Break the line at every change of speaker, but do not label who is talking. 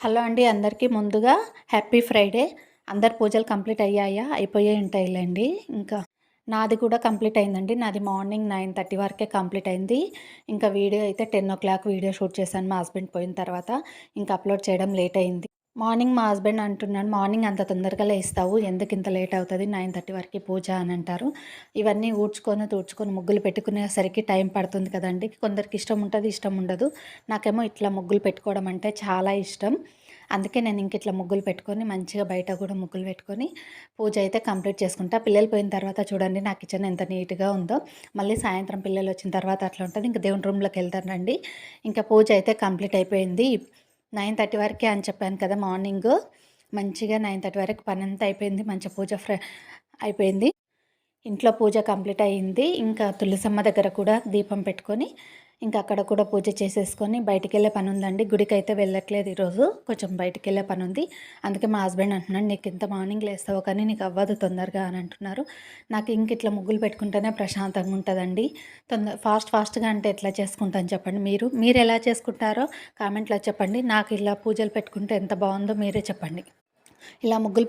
Hello అండి అందరికీ ముందుగా హ్యాపీ ఫ్రైడే. అందరు పూజలు కంప్లీట్ అయ్యాయా? అయిపోయాయి ఉంటాయిలేండి. ఇంకా నాది కూడా కంప్లీట్ అయిందండి. నాది మార్నింగ్ నైన్ థర్టీ వరకే కంప్లీట్ అయింది. ఇంకా వీడియో అయితే ten o'clock video shoot చేశాను మా హస్బెండ్ పోయిన తర్వాత. ఇంకా అప్లోడ్ చేయడం లేట్ అయింది. మార్నింగ్ మా హస్బెండ్ అంటున్నాడు మార్నింగ్ అంత తొందరగా లేస్తావు ఎందుకు ఇంత లేట్ అవుతుంది? నైన్ థర్టీ వరకు పూజ అని అంటారు. ఇవన్నీ ఊడ్చుకొని తూడ్చుకొని ముగ్గులు పెట్టుకునేసరికి టైం పడుతుంది కదండి. కొందరికి ఇష్టం ఉంటుంది ఇష్టం ఉండదు. నాకేమో ఇట్లా ముగ్గులు పెట్టుకోవడం అంటే చాలా ఇష్టం. అందుకే నేను ఇంక ఇట్లా ముగ్గులు పెట్టుకొని మంచిగా బయట కూడా ముగ్గులు పెట్టుకొని పూజ అయితే కంప్లీట్ చేసుకుంటా. పిల్లలు పోయిన తర్వాత చూడండి నా కిచెన్ ఎంత నీట్గా ఉందో. మళ్ళీ సాయంత్రం పిల్లలు వచ్చిన తర్వాత అట్లా ఉంటుంది. ఇంకా దేవుని రూమ్లోకి వెళ్తానండి. ఇంకా పూజ అయితే కంప్లీట్ అయిపోయింది. నైన్ థర్టీ వరకే అని చెప్పాను కదా మార్నింగ్. మంచిగా నైన్ థర్టీ వరకు పని అంతా అయిపోయింది. మంచి పూజ ఫ్ర అయిపోయింది. ఇంట్లో పూజ కంప్లీట్ అయ్యింది ఇంకా తులసమ్మ దగ్గర కూడా దీపం పెట్టుకొని ఇంకా అక్కడ కూడా పూజ చేసేసుకొని బయటికి వెళ్ళే పని ఉందండి గుడికి అయితే వెళ్ళట్లేదు ఈరోజు. కొంచెం బయటికి వెళ్ళే పని ఉంది అందుకే మా హస్బెండ్ అంటున్నాడు నీకు ఇంత మార్నింగ్ లేస్తావు కానీ నీకు అవ్వదు తొందరగా అని అంటున్నారు. నాకు ఇంక ఇట్లా ముగ్గులు పెట్టుకుంటేనే ప్రశాంతంగా ఉంటుందండి. తొందర ఫాస్ట్ ఫాస్ట్గా అంటే ఎట్లా చేసుకుంటాను చెప్పండి మీరు? మీరు ఎలా చేసుకుంటారో కామెంట్లో చెప్పండి. నాకు ఇలా పూజలు పెట్టుకుంటే ఎంత బాగుందో మీరే చెప్పండి. ఇలా ముగ్గులు